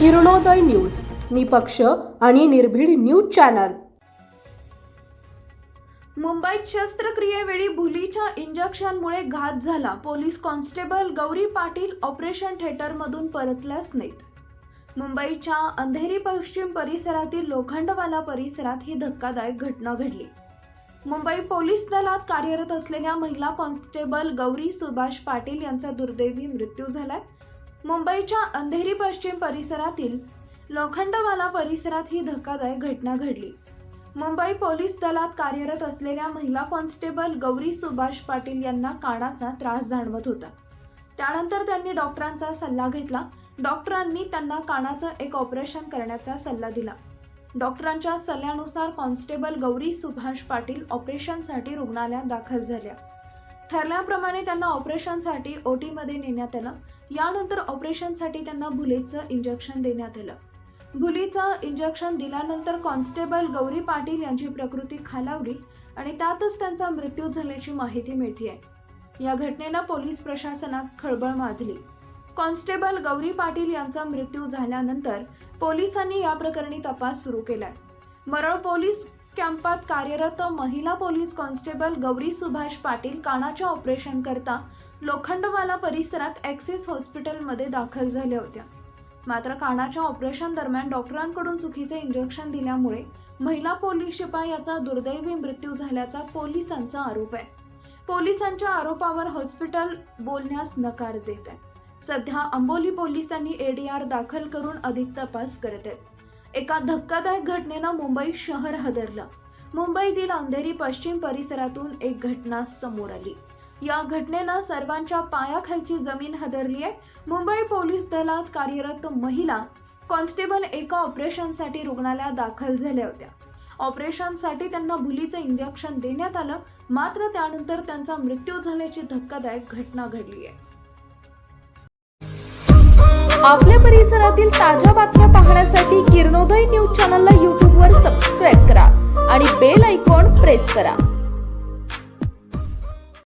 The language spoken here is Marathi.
किरणोदय न्यूज निपक्ष आणि निर्भीड न्यूज चॅनल. मुंबईत शस्त्रक्रियेवेळी भुलीच्या इंजेक्शनमुळे घात झाला. Police constable Gauri Patil operation थिएटरमधून परतल्याच नाहीत मुंबईच्या अंधेरी पश्चिम परिसरातील लोखंडवाला परिसरात ही धक्कादायक घटना घडली. मुंबई पोलीस दलात कार्यरत असलेल्या महिला कॉन्स्टेबल गौरी सुभाष पाटील यांचा दुर्दैवी मृत्यू झालाय. मुंबईच्या अंधेरी पश्चिम परिसरातील लोखंडवाला परिसरात ही धक्कादायक घटना घडली. मुंबई पोलीस दलात कार्यरत असलेल्या महिला कॉन्स्टेबल गौरी सुभाष पाटील यांना कानाचा त्रास जाणवत होता. त्यानंतर त्यांनी डॉक्टरांचा सल्ला घेतला. डॉक्टरांनी त्यांना कानाचं एक ऑपरेशन करण्याचा सल्ला दिला. डॉक्टरांच्या सल्ल्यानुसार कॉन्स्टेबल गौरी सुभाष पाटील ऑपरेशनसाठी रुग्णालयात दाखल झाल्या. ठरल्याप्रमाणे त्यांना ऑपरेशनसाठी ओटीमध्ये नेण्यात आलं. यानंतर ऑपरेशनसाठी त्यांना भुलीचं इंजेक्शन देण्यात आलं. भुलीचं इंजेक्शन दिल्यानंतर कॉन्स्टेबल गौरी पाटील यांची प्रकृती खालावली आणि त्यातच त्यांचा मृत्यू झाल्याची माहिती मिळते आहे या घटनेनं पोलीस प्रशासनात खळबळ माजली. कॉन्स्टेबल गौरी पाटील यांचा मृत्यू झाल्यानंतर पोलिसांनी या प्रकरणी तपास सुरू केलाय. मरळ पोलीस कॅम्पात कार्यरत महिला पोलीस कॉन्स्टेबल गौरी सुभाष पाटील कानाच्या ऑपरेशन करता लोखंडवाला परिसरात ॲक्सिस हॉस्पिटलमध्ये दाखल झाल्या होत्या. मात्र कानाच्या ऑपरेशन दरम्यान डॉक्टरांकडून चुकीचे इंजेक्शन दिल्यामुळे महिला पोलीस शिपाई याचा दुर्दैवी मृत्यू झाल्याचा पोलिसांचा आरोप आहे. पोलिसांच्या आरोपावर हॉस्पिटल बोलण्यास नकार देत आहे. सध्या अंबोली पोलिसांनी एडीआर दाखल करून अधिक तपास करत आहेत. एका धक्कादायक घटनेनं मुंबई शहर हादरलं. मुंबईतील अंधेरी पश्चिम परिसरातून एक घटना समोर आली. या घटनेनं सर्वांच्या पायाखालची जमीन हादरली आहे. मुंबई पोलीस दलात कार्यरत महिला कॉन्स्टेबल एका ऑपरेशनसाठी रुग्णालयात दाखल झाल्या होत्या. ऑपरेशनसाठी त्यांना भुलीचं इंजेक्शन देण्यात आलं. मात्र त्यानंतर त्यांचा मृत्यू झाल्याची धक्कादायक घटना घडली आहे. आपल्या परिसरातील ताज्या बातम्या पाहण्यासाठी किरणोदय न्यूज चॅनलला यूट्यूबवर सबस्क्राईब करा आणि बेल आयकॉन प्रेस करा.